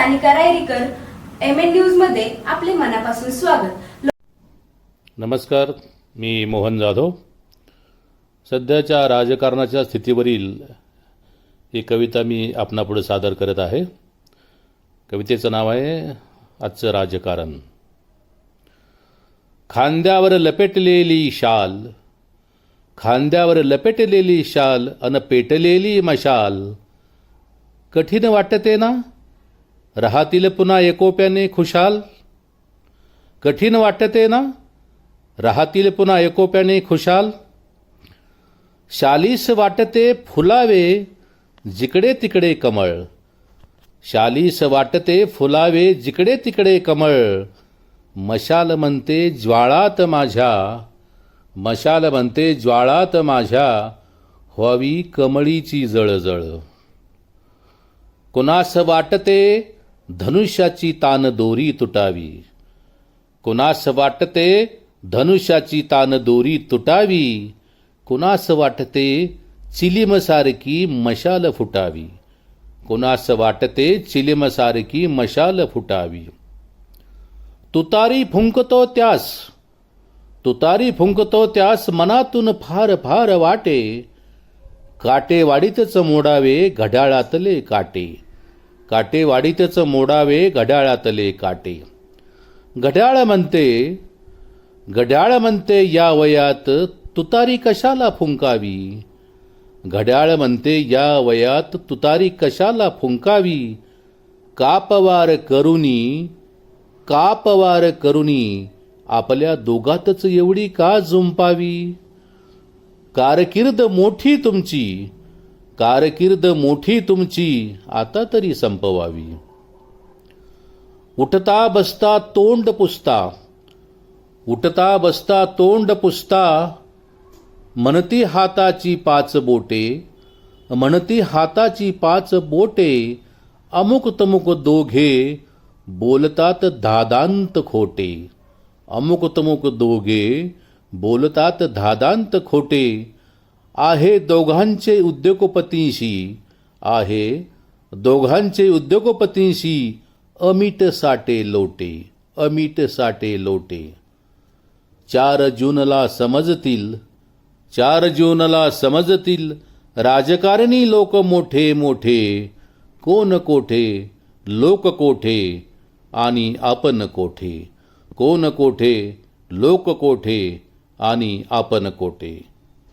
Sanika Rayrikar M N न्यूजमध्ये आपले मनापासून स्वागत. नमस्कार मी मोहन जाधव. सध्याच्या राजकारणाच्या स्थितीवरील ही कविता मी आपणापुढे सादर करत आहे. कवितेचं नाव आहे आजचं राजकारण. खांद्यावर लपेटलेली शाल खांद्यावर लपेटलेली शाल अन पेटलेली मशाल. कठीण वाटते ना? राहतील पुन्हा एकोप्याने खुशाल? कठीण वाटते ना? राहतील पुन्हा एकोप्याने खुशाल? शालीस वाटते फुलावे जिकडे तिकडे कमळ. शालीस वाटते फुलावे जिकडे तिकडे कमळ. मशाल म्हणते ज्वाळात माझ्या. मशाल म्हणते ज्वाळात माझ्या. व्हावी कमळीची जळजळ. कुणास वाटते धनुष्याची तान दोरी तुटावी. कुणास वाटते धनुष्याची तान दोरी तुटावी? कुणास वाटते चिलिमसारखी मशाल फुटावी? कुणास वाटते चिलिमसारखी मशाल फुटावी? तुतारी फुंकतो त्यास. तुतारी फुंकतो त्यास मनातून फार फार वाटे. काटेवाडीतच मोडावे घड्याळातले काटे. काटेवाडीतच मोडावे घड्याळातले काटे. घड्याळ म्हणते घड्याळ म्हणते या वयात तुतारी कशाला फुंकावी? घड्याळ म्हणते या वयात तुतारी कशाला फुंकावी? कापवार करुनी कापवार करुनी आपल्या दोघातच एवढी का झुंपावी? कारकीर्द मोठी तुमची कारकीर्द मोठी तुमची आता तरी संपवावी. उठता बसता तोंड पुसता उठता बसता तोंड पुसता म्हणती हाताची पाच बोटे म्हणती हाताची पाच बोटे अमुक तमुक दोघे बोलतात धादांत खोटे. अमुक तमुक दोघे बोलतात धादांत खोटे आहे दोघांचे उद्योगपतींशी आहे दोघांचे उद्योगपतींशी अमिट साटे लोटे अमिट साटे लोटे. चार जूनला समजतील चार जूनला समजतील राजकारणी लोक मोठे मोठे कोण कोठे लोक कोठे आणि आपण कोठे कोण कोठे लोक कोठे आणि आपण कोठे.